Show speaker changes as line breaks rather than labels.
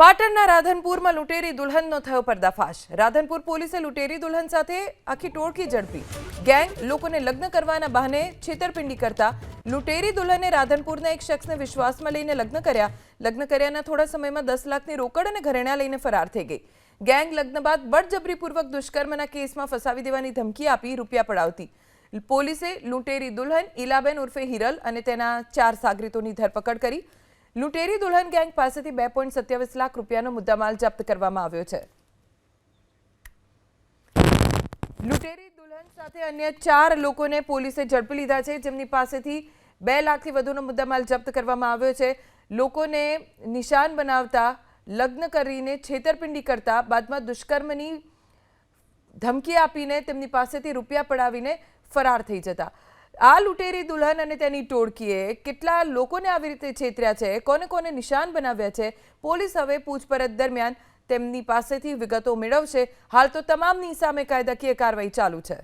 પાટણના રાધનપુરમાં લૂંટેરી દુલ્હનનો થયો પર્દાફાશ. રાધનપુર પોલીસે લૂંટેરી દુલ્હન સાથે આખી ટોળકી ઝડપી. ગેંગ લોકોને લગ્ન કરવાના બહાને છેતરપિંડી કરતા લૂંટેરી દુલ્હને રાધનપુરના એક શખ્સને વિશ્વાસમાં લઈને લગ્ન કર્યા. લગ્ન કર્યાના થોડા સમયમાં દસ લાખની રોકડ અને ઘરેણા લઈને ફરાર થઈ ગઈ. ગેંગ લગ્ન બાદ બળજબરીપૂર્વક દુષ્કર્મના કેસમાં ફસાવી દેવાની ધમકી આપી રૂપિયા પડાવતી. પોલીસે લૂંટેરી દુલ્હન ઈલાબેન ઉર્ફે હિરલ અને તેના ચાર સાગરીતોની ધરપકડ કરી. લૂંટેરી દુલ્હન ગેંગ પાસેથી બે પોઈન્ટ સત્યાવીસ લાખ રૂપિયાનો મુદ્દામાલ જપ્ત કરવામાં આવ્યો છે. લૂંટેરી દુલ્હન સાથે અન્ય ચાર લોકોને પોલીસે ઝડપી લીધા છે, જેમની પાસેથી બે લાખથી વધુનો મુદ્દામાલ જપ્ત કરવામાં આવ્યો છે. લોકોને નિશાન બનાવતા, લગ્ન કરીને છેતરપિંડી કરતા, બાદમાં દુષ્કર્મની ધમકી આપીને તેમની પાસેથી રૂપિયા પડાવીને ફરાર થઈ જતા. આ લૂંટેરી દુલ્હન અને તેની ટોળકીએ કેટલા લોકોને આવી રીતે છેતર્યા છે? કોને કોને નિશાન બનાવ્યા છે? પોલીસ હવે પૂછપરછ દરમિયાન તેમની પાસેથી વિગતો મેળવશે. હાલ તો તમામની સામે કાયદાકીય કાર્યવાહી ચાલુ છે.